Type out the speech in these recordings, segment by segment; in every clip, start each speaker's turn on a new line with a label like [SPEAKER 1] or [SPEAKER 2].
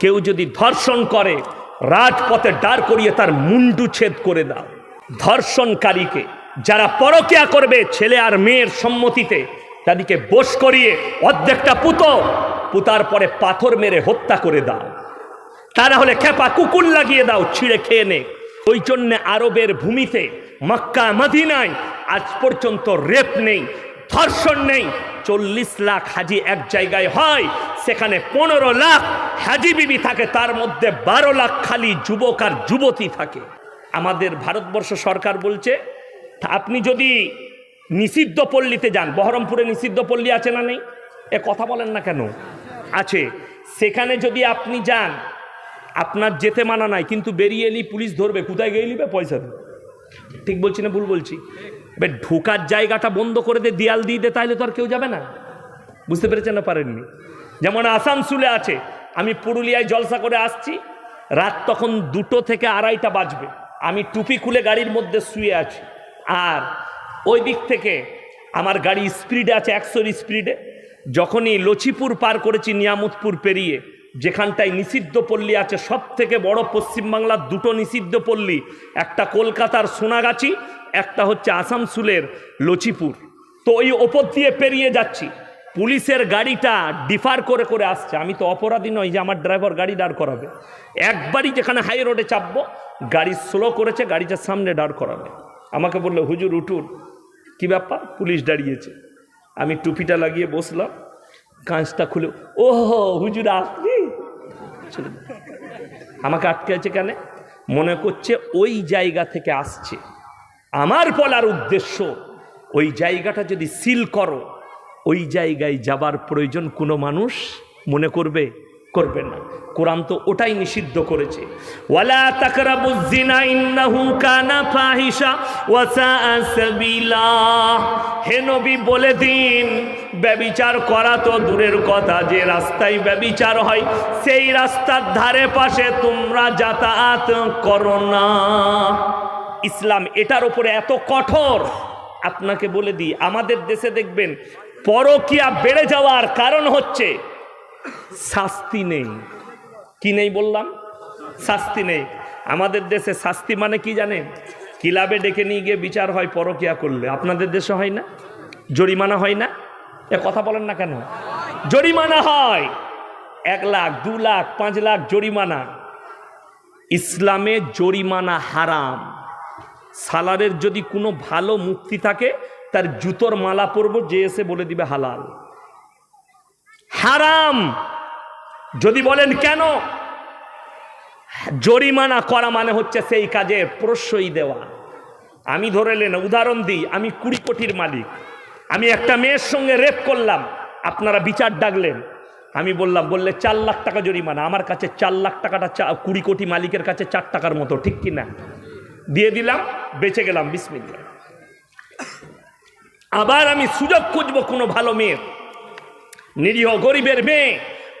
[SPEAKER 1] কেউ যদি ধর্ষণ করে, রাজপথে দাঁড় করিয়ে তার মুন্ডু ছেদ করে দাও। ধর্ষণকারীকে যারা পরকিয়া করবে, ছেলে আর মেয়ের সম্মতিতে, তাদেরকে বশ করিয়ে অর্ধেকটা পুতো, পুতার পরে পাথর মেরে হত্যা করে দাও। তা হলে খেপা কুকুর লাগিয়ে দাও, ছিঁড়ে খেয়ে নে। ওই জন্যে আরবের ভূমিতে, মক্কা, মদিনায় আজ পর্যন্ত রেপ নেই, ধর্ষণ নেই। চল্লিশ লাখ হাজি এক জায়গায় হয় সেখানে পনেরো লাখ হাজি বিবি থাকে, তার মধ্যে বারো লাখ খালি যুবক আর যুবতী থাকে। আমাদের ভারতবর্ষ সরকার বলছে আপনি যদি নিষিদ্ধ পল্লীতে যান, বহরমপুরে নিষিদ্ধ পল্লী আছে না নেই? এ কথা বলেন না কেন? আছে। সেখানে যদি আপনি যান, আপনার যেতে মানা নাই, কিন্তু বেরিয়ে এলি, পুলিশ ধরবে, কোথায় গিয়ে নিবে পয়সা দেবে ঠিক বলছি না ভুল বলছি? এবার ঢোকার জায়গাটা বন্ধ করে দে, দেয়াল দিয়ে দে তাহলে তো আর কেউ যাবে না। বুঝতে পেরেছেন না পারেননি? যেমন আসানসুলে আছে, আমি পুরুলিয়ায় জলসা করে আসছি, রাত তখন দুটো থেকে আড়াইটা বাজবে। আমি টুপি খুলে গাড়ির মধ্যে শুয়ে আছি। আর ওই দিক থেকে আমার গাড়ি স্পিডে আছে, একশোর স্পিডে যখনই লচিপুর পার করেছি, নিয়ামতপুর পেরিয়ে, যেখানটায় নিষিদ্ধ পল্লী আছে সব থেকে বড় পশ্চিমবাংলার দুটো নিষিদ্ধ পল্লী, একটা কলকাতার সোনাগাছি, একটা হচ্ছে আসানসুলের লচিপুর। তো ওই ওপর দিয়ে পেরিয়ে যাচ্ছি। পুলিশের গাড়িটা ডিফার করে করে আসছে। আমি তো অপরাধী নই যে আমার ড্রাইভার গাড়ি দাঁড় করাবে। একবারই যেখানে হাই রোডে চাপবো, গাড়ি স্লো করেছে, গাড়িটা সামনে দাঁড় করাবে। আমাকে বলল, হুজুর, উঠুন। কি ব্যাপার? পুলিশ দাঁড়িয়েছে। আমি টুপিটা লাগিয়ে বসলাম, কাঁচটা খুলে ও হুজুর, আপনি। আমাকে আটকে আছে কেন? মনে করছে ওই জায়গা থেকে আসছে। আমার বলার উদ্দেশ্য, ওই জায়গাটা যদি সিল করো ওই জায়গায় যাবার প্রয়োজন কোনো মানুষ মনে করবে করবে না। কোরআন তো ওটাই নিষিদ্ধ করেছে। ওয়ালা বলে দিন, ব্যবিচার করা তো দূরের কথা, যে রাস্তায় ব্যবিচার হয়, সেই রাস্তার ধারে পাশে তোমরা যাতায়াত করো না। ইসলাম এটার উপরে এত কঠোর। আপনাকে বলে দিই, আমাদের দেশে দেখবেন পরকিয়া বেড়ে যাওয়ার কারণ হচ্ছে শাস্তি নেই। কি নেই বললাম? শাস্তি নেই। আমাদের দেশে শাস্তি মানে কি জানেন? কিলাবে ডেকে নিয়ে গিয়ে বিচার হয়, পরকিয়া করলে। আপনাদের দেশে হয় না? জরিমানা হয় না? এ কথা বলেন না কেন? জরিমানা হয়। এক লাখ, দু লাখ, পাঁচ লাখ জরিমানা। ইসলামে জরিমানা হারাম। সালারের যদি কোনো ভালো মুক্তি থাকে তার জুতোর মালা পরব, যে এসে বলে দিবে হালাল। হারাম। যদি বলেন কেন? জরিমানা করা মানে হচ্ছে সেই কাজে প্রশ্রয় দেওয়া। আমি ধরে নেন, উদাহরণ দিই, আমি কুড়ি কোটির মালিক। আমি একটা মেয়ের সঙ্গে রেপ করলাম। আপনারা বিচার ডাকলেন। আমি বললাম, বললে চার লাখ টাকা জরিমানা। আমার কাছে চার লাখ টাকাটা চা, কুড়ি কোটি মালিকের কাছে চার টাকার মতো, ঠিক কি না দিয়ে দিলাম, বেঁচে গেলাম বিসমিল্লা আবার আমি সুযোগ খুঁজবো কোনো ভালো মেয়ের। নিরীহ গরিবের মেয়ে,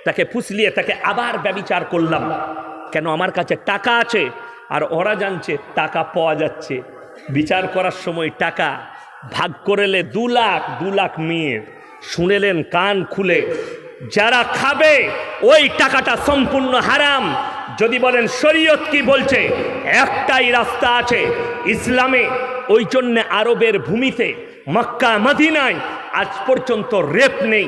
[SPEAKER 1] তাকে ফুসলিয়ে তাকে আবার ব্যবিচার করলাম। কেন আমার কাছে টাকা আছে আর ওরা জানছে টাকা পাওয়া যাচ্ছে। বিচার করার সময় টাকা ভাগ করেলে দু লাখ দু লাখ মেয়ের। শুনেলেন কান খুলে, যারা খাবে, ওই টাকাটা সম্পূর্ণ হারাম। যদি বলেন, শরীয়ত কি বলছে? একটাই রাস্তা আছে ইসলামে। ওই জন্যে আরবের ভূমিতে মক্কা মদিনায় আজ পর্যন্ত রেপ নেই,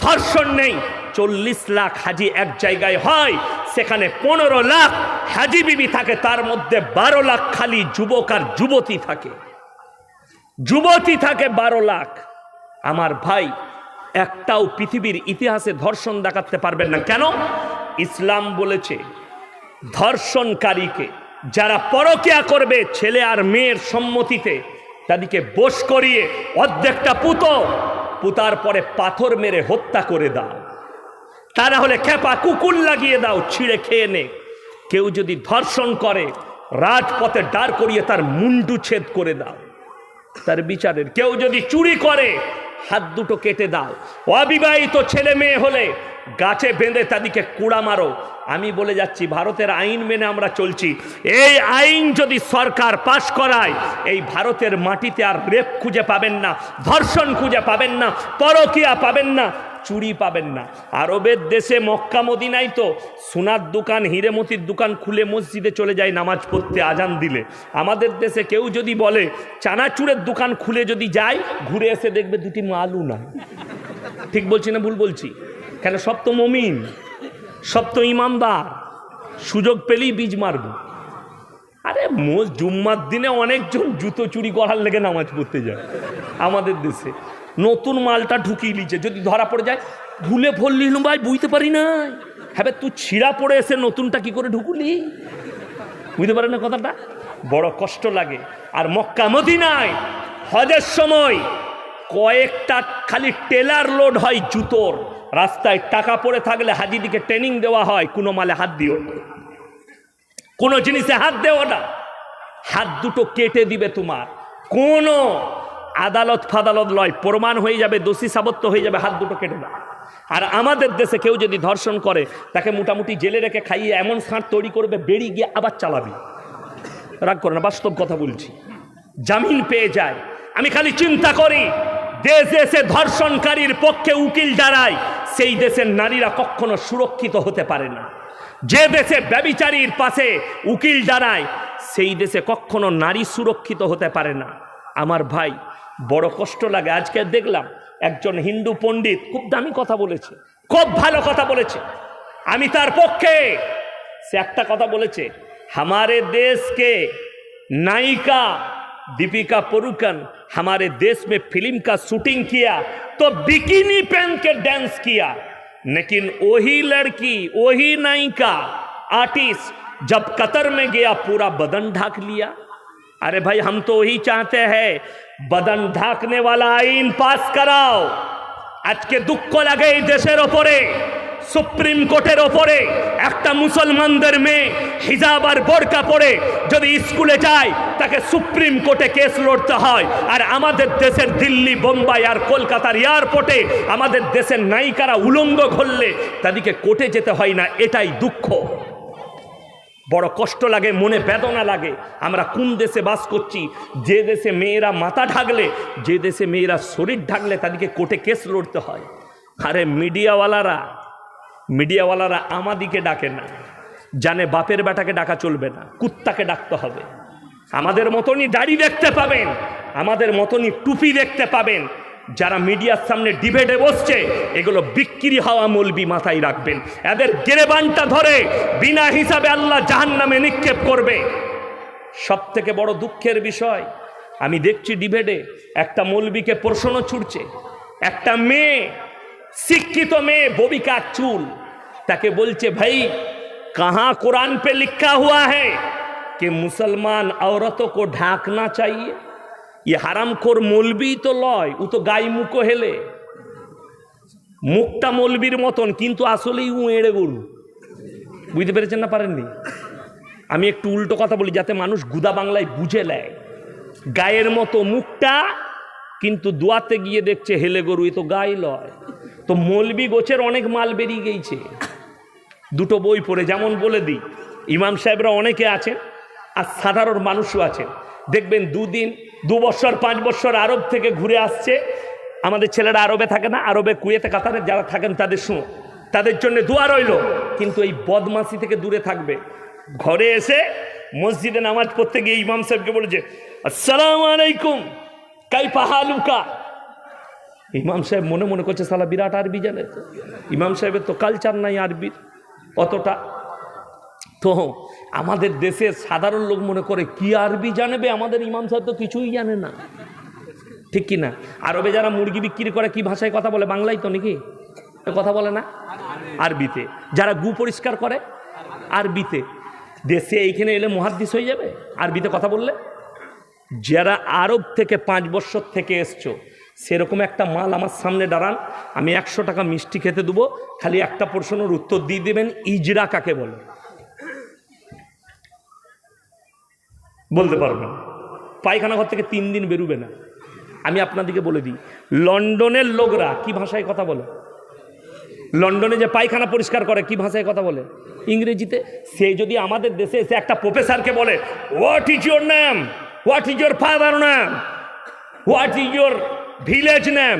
[SPEAKER 1] ধর্ষণ নেই। চল্লিশ লাখ হাজি এক জায়গায় হয়, সেখানে পনেরো লাখ হাজি বিবি থাকে, তার মধ্যে বারো লাখ খালি যুবক আর যুবতী থাকে। যুবতী থাকে বারো লাখ। আমার ভাই, একটাও পৃথিবীর ইতিহাসে ধর্ষণ দেখাতে পারবেন না। কেন? ইসলাম বলেছে, ধর্ষণকারীকে যারা পরকিয়া করবে, ছেলে আর মেয়ের সম্মতিতে তাদেরকে বশ করিয়ে অর্ধেকটা পুতো, পুতার পরে পাথর মেরে হত্যা করে দাও। তা না হলে খেপা কুকুর লাগিয়ে দাও, ছিঁড়ে খেয়ে নে। কেউ যদি ধর্ষণ করে, রাজপথে দাঁড় করিয়ে তার মুন্ডু ছেদ করে দাও। তার বিচারের কেউ যদি চুরি করে, হাত দুটো কেটে দাও। অবিবাহিত ছেলে মেয়ে হলে গাছে বেঁধে তাদেরকে কুড়া মারো। আমি বলে যাচ্ছি, ভারতের আইন মেনে আমরা চলছি। এই আইন যদি সরকার পাশ করায়, এই ভারতের মাটিতে আর রেপ খুঁজে পাবেন না, ধর্ষণ খুঁজে পাবেন না, পরকিয়া পাবেন না, চুরি পাবেন না। আরবের দেশে মক্কা মদিনাই তো সোনার দোকান, হিরেমতির দোকান খুলে মসজিদে চলে যায় নামাজ পড়তে আজান দিলে। আমাদের দেশে কেউ যদি বলে, চানাচুরের দোকান খুলে যদি যায়, ঘুরে এসে দেখবে দুটি মালু না ঠিক বলছি না ভুল বলছি? কেন সব তো মমিন, সব তো ইমানদার, সুযোগ পেলেই বীজ মারবে। আরে মোজ জুম্মার দিনে অনেকজন জুতো চুরি করার লেগে নামাজ পড়তে যায় আমাদের দেশে। নতুন মালটা ঢুকিয়ে নিচ্ছে যদি ধরা পড়ে যায়, ভুলে ফললি ভাই, বুঝতে পারি না হ্যাঁ তুই ছিঁড়া পড়ে এসে নতুনটা কি করে ঢুকুলি? বুঝতে পারেন না কথাটা? বড় কষ্ট লাগে। আর মক্কা মদিনায় হজের সময় কয়েকটা খালি টেলার লোড হয় জুতোর। রাস্তায় টাকা পড়ে থাকলে হাজিদিকে ট্রেনিং দেওয়া হয়, কোনো মালে হাত দিও। কোনো জিনিসে হাত দেও না। হাত দুটো কেটে দিবে তোমার। কোনো আদালত ফাদালত লয়, প্রমাণ হয়ে যাবে, দোষী সাবত্য হয়ে যাবে, হাত দুটো কেটে দাও। আর আমাদের দেশে কেউ যদি ধর্ষণ করে, তাকে মোটামুটি জেলে রেখে খাইয়ে এমন সাঁট তৈরি করবে বেরিয়ে গিয়ে আবার চালাবি। রাগ করে না, বাস্তব কথা বলছি। জামিন পেয়ে যায়। আমি খালি চিন্তা করি। যে দেশে ধর্ষণকারীর পক্ষে উকিল দাঁড়ায়, সেই দেশের নারীরা কখনো সুরক্ষিত হতে পারে না। যে দেশে ব্যবিচারীর পাশে উকিল দাঁড়ায়, সেই দেশে কখনো নারী সুরক্ষিত হতে পারে না। আমার ভাই, বড় কষ্ট লাগে। আজকে দেখলাম একজন হিন্দু পণ্ডিত খুব দামি কথা বলেছে, খুব ভালো কথা বলেছে। আমি তার পক্ষে, সে একটা কথা বলেছে আমারে দেশকে নায়িকা दीपिका परुकन हमारे देश में फ़िल्म का शूटिंग किया तो बिकिनी पहन के डांस किया। लेकिन वही लड़की, वही नायिका आर्टिस्ट जब कतर में गया, पूरा बदन ढाक लिया। अरे भाई, हम तो वही चाहते हैं, बदन ढाकने वाला आईन पास कराओ। आज के दुख को लगे देशर पर সুপ্রিম কোর্টের ওপরে একটা মুসলমানদের মেয়ে হিজাব আর বোরকা পরে যদি স্কুলে যায়, তাকে সুপ্রিম কোর্টে কেস লড়তে হয়। আর আমাদের দেশের দিল্লি, বোম্বাই আর কলকাতার এয়ারপোর্টে আমাদের দেশের নায়িকারা উলঙ্গ ঘললে তাদেরকে কোর্টে যেতে হয় না, এটাই দুঃখ। বড় কষ্ট লাগে, মনে বেদনা লাগে। আমরা কোন দেশে বাস করছি? যে দেশে মেয়েরা মাথা ঢাকলে, যে দেশে মেয়েরা শরীর ঢাকলে তাদেরকে কোর্টে কেস লড়তে হয়। আরে মিডিয়াওয়ালারা মিডিয়াওয়ালারা আমাদিকে ডাকে না। জানে বাপের বেটাকে ডাকা চলবে না, কুত্তাকে ডাকতে হবে। আমাদের মতনই দাড়ি দেখতে পাবেন, আমাদের মতনই টুপি দেখতে পাবেন। যারা মিডিয়ার সামনে ডিবেটে বসছে, এগুলো বিক্রি হওয়া মলবি মাথায় রাখবেন। এদের গেরেবানটা ধরে বিনা হিসাবে আল্লাহ জাহান নামে নিক্ষেপ করবে। সব থেকে বড় দুঃখের বিষয়, আমি দেখছি ডিবেটে একটা মলবিকে প্রশ্ন ছুটছে একটা মেয়ে শিক্ষিত মেয়ে ববিকার চুল তাকে বলছে ভাই कहाँ कुरान पे लिखा हुआ है कि मुसलमान औरतों को ढाकना चाहिए ये হারামখোর মলবি তো লয় ও তো গাই মুখো হেলে মুখটা মলবির মতন কিন্তু আসলেই উ এড়ে গরু বুঝতে পেরেছেন না পারেননি আমি একটু উল্টো কথা বলি যাতে মানুষ গুদা বাংলায় বুঝে নেয় গায়ের মতো মুখটা কিন্তু দোয়াতে গিয়ে দেখছে হেলে গরু এ তো গায়ে লয় তো মৌলবি গোছের অনেক মাল বেরিয়ে গেছে দুটো বই পড়ে, যেমন বলে দিই, ইমাম সাহেবরা অনেকে আছেন আর সাধারণ মানুষও আছেন। দেখবেন দুদিন, দু বছর, পাঁচ বছর আরব থেকে ঘুরে আসছে। আমাদের ছেলেরা আরবে থাকে না, আরবে কুয়েতে কাতারে যারা থাকেন তাদের শুনো, তাদের জন্য দোয়া রইল। কিন্তু এই বদমাসি থেকে দূরে থাকবে। ঘরে এসে মসজিদে নামাজ পড়তে গিয়ে ইমাম সাহেবকে বলেছে, আসসালামু আলাইকুম কাই পাহালুকা ইমাম সাহেব মনে মনে করছে, সালা বিরাট আরবি জানে তো। ইমাম সাহেবের তো কালচার নাই আরবির, অতটা। তো আমাদের দেশের সাধারণ লোক মনে করে, কি আরবি জানবে? আমাদের ইমাম সাহেব তো কিছুই জানে না। ঠিক কি না আরবে যারা মুরগি বিক্রি করে, কি ভাষায় কথা বলে? বাংলায় তো নাকি? কথা বলে না? আরবিতে। যারা গু পরিষ্কার করে, আরবিতে। দেশে এইখানে এলে মহাদ্দিস হয়ে যাবে? আরবিতে কথা বললে? যারা আরব থেকে পাঁচ বছর থেকে এসছো সেরকম একটা মাল আমার সামনে দাঁড়ান, আমি একশো টাকা মিষ্টি খেতে দেবো, খালি একটা প্রশ্নের উত্তর দিয়ে দেবেন, ইজরা কাকে বলে? বলতে পারবেন। পায়খানা ঘর থেকে তিন দিন বেরুবে না। আমি আপনাদেরকে বলে দিই, লন্ডনের লোকরা কি ভাষায় কথা বলে? লন্ডনে যে পায়খানা পরিষ্কার করে, কি ভাষায় কথা বলে? ইংরেজিতে? সে যদি আমাদের দেশে এসে একটা প্রফেসরকে বলে হোয়াট ইজ ইয়োর নাম হোয়াট ইজ ইয়োর ফাদার নাম what is your village name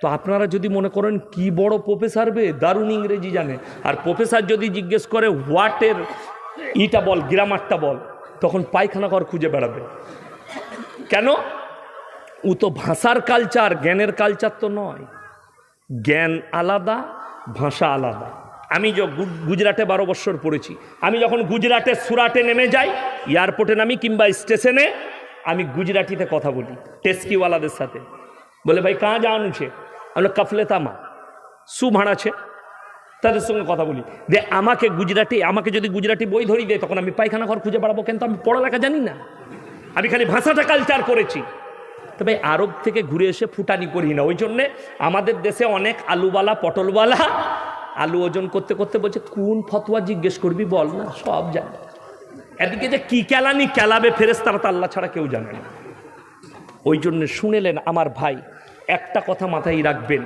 [SPEAKER 1] তো আপনারা যদি মনে করেন কি বড় প্রফেসর বে, দারুণ ইংরেজি জানে। আর প্রফেসর যদি জিজ্ঞেস করে হোয়াটের ইটা বল, গ্রামারটা বল? তখন পায়খানা ঘর খুঁজে বেড়াবে। কেন? ও তো ভাষার কালচার জ্ঞানের কালচার তো নয়। জ্ঞান আলাদা, ভাষা আলাদা। আমি যে গুজরাটে বারো বছর পড়েছি। আমি যখন গুজরাটে সুরাটে নেমে যাই, এয়ারপোর্টে নামি কিংবা স্টেশনে, আমি গুজরাটিতে কথা বলি, টেস্কিওয়ালাদের সাথে। বলে, ভাই, কাঁ ছে? আমরা কফলে তামা সু ভাড়াছে তাদের সঙ্গে কথা বলি। যে আমাকে গুজরাটি, আমাকে যদি গুজরাটি বই ধরিয়ে দেয় তখন আমি পায়খানা ঘর খুঁজে বেড়াবো। কিন্তু আমি পড়ালেখা জানি না। আমি খালি ভাষাটা কালচার করেছি। তবে আরব থেকে ঘুরে এসে ফুটানি করি না। ওই জন্যে আমাদের দেশে অনেক আলুওয়ালা, পটলওয়ালা আলু ওজন করতে করতে বলছে, কোন ফতোয়া জিজ্ঞেস করবি বল না, সব জানে। এদিকে যে কি কেলানি কেলাবে ফেরেস্তারা তো আল্লাহ ছাড়া কেউ জানে না। ওই জন্য শুনেলেন আমার ভাই, একটা কথা মাথায় রাখবেন।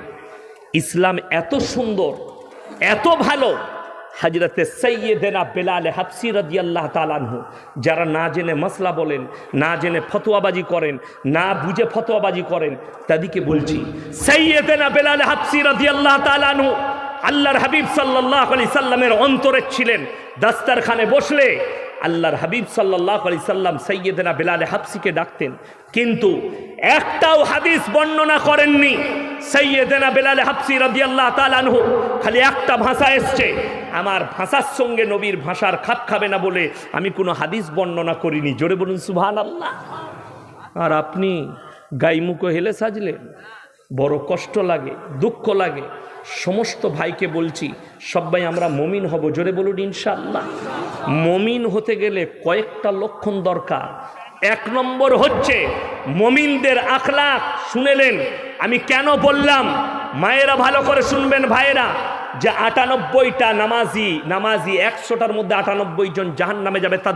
[SPEAKER 1] ইসলাম এত সুন্দর, এত ভালো। হাজরতে সৈয়দেনা বেলালে হাফসি রাদিয়াল্লাহ তালানহু যারা না জেনে মশলা বলেন, না জেনে ফতোয়াবাজি করেন, না বুঝে ফতোয়াবাজি করেন, তাদেরকে বলছি সৈয়দেনা বেলালে হাফসি রাদিয়াল্লাহ তালানহু আল্লাহর হাবিব সাল্লাহ আলি সাল্লামের অন্তরে ছিলেন। দাস্তারখানে বসলে আল্লাহর হাবিব সাল্লাহ আলি সাল্লাম সৈয়দেনা বেলালে হাফসিকে ডাকতেন। কিন্তু একটাও হাদিস বর্ণনা করেননি। সৈয়দেনা বেলালে হাফসি রাদিয়াল্লাহ তালানহু খালি একটা ভাষা এসছে। আমার ভাষার সঙ্গে নবীর ভাষার খাপ খাবে না বলে আমি কোনো হাদিস বর্ণনা করিনি। জোরে বলুন সুভান আল্লাহ আর আপনি গাইমুখো হেলে সাজলেন বড় কষ্ট লাগে, দুঃখ লাগে। সমস্ত ভাইকে বলছি, সবাই আমরা মমিন হব। জোরে বলুন ইনশাল্লাহ মমিন হতে গেলে কয়েকটা লক্ষণ দরকার। এক নম্বর হচ্ছে, মমিনদের আখলাক শুনেলেন, আমি কেন বললাম? মায়েরা ভালো করে শুনবেন ভাইয়েরা, যে আটানব্বইটা নামাজি নামাজি একশোটার মধ্যে আটানব্বই জন জাহান নামে যাবে, তার